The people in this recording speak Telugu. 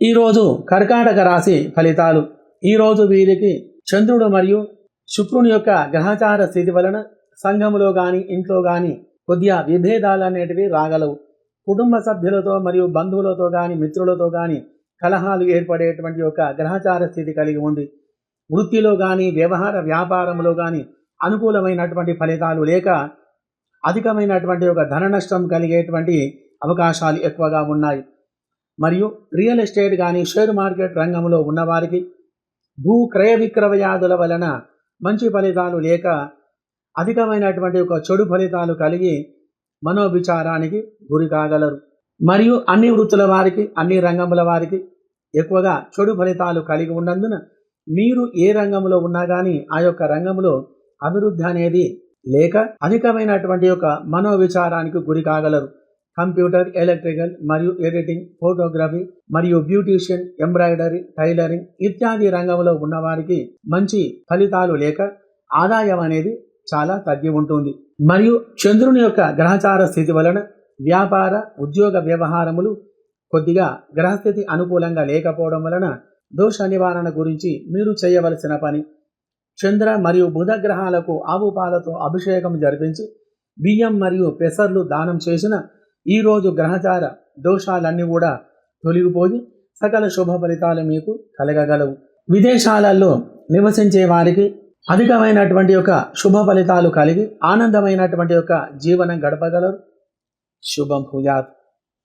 ఈరోజు కర్కాటక రాశి ఫలితాలు. ఈరోజు వీరికి చంద్రుడు మరియు శుక్రుని యొక్క గ్రహచార స్థితి వలన సంఘములో కానీ ఇంట్లో కానీ కొద్దిగా విభేదాలు అనేటివి రాగలవు. కుటుంబ సభ్యులతో మరియు బంధువులతో కానీ మిత్రులతో కానీ కలహాలు ఏర్పడేటువంటి యొక్క గ్రహచార స్థితి కలిగి ఉంది. వృత్తిలో కానీ వ్యవహార వ్యాపారంలో కానీ అనుకూలమైనటువంటి ఫలితాలు లేక అధికమైనటువంటి ఒక ధన నష్టం కలిగేటువంటి అవకాశాలు ఎక్కువగా ఉన్నాయి. మరియు రియల్ ఎస్టేట్ కానీ షేర్ మార్కెట్ రంగంలో ఉన్నవారికి భూ క్రయ విక్రయాదుల వలన మంచి ఫలితాలు లేక అధికమైనటువంటి ఒక చెడు ఫలితాలు కలిగి మనోవిచారానికి గురి కాగలరు. మరియు అన్ని వృత్తుల వారికి అన్ని రంగముల వారికి ఎక్కువగా చెడు ఫలితాలు కలిగి ఉన్నందున మీరు ఏ రంగంలో ఉన్నా కానీ ఆ యొక్క రంగంలో అభివృద్ధి అనేది లేక అధికమైనటువంటి యొక్క మనోవిచారానికి గురి కాగలరు. కంప్యూటర్ ఎలక్ట్రికల్ మరియు ఎడిటింగ్ ఫోటోగ్రఫీ మరియు బ్యూటీషియన్ ఎంబ్రాయిడరీ టైలరింగ్ ఇత్యాది రంగంలో ఉన్నవారికి మంచి ఫలితాలు లేక ఆదాయం అనేది చాలా తగ్గి ఉంటుంది. మరియు చంద్రుని యొక్క గ్రహచార స్థితి వలన వ్యాపార ఉద్యోగ వ్యవహారములు కొద్దిగా గ్రహస్థితి అనుకూలంగా లేకపోవడం వలన దోష నివారణ గురించి మీరు చేయవలసిన పని. చంద్ర మరియు బుధ గ్రహాలకు ఆవు పాలతో అభిషేకం జరిపించి బియ్యం మరియు పెసర్లు దానం చేసిన ఈరోజు గ్రహచార దోషాలన్నీ కూడా తొలగిపోయి సకల శుభ ఫలితాలు మీకు కలగగలవు. విదేశాలలో నివసించే వారికి అధికమైనటువంటి యొక్క శుభ ఫలితాలు కలిగి ఆనందమైనటువంటి యొక్క జీవనం గడపగలరు. శుభం భూయాత్.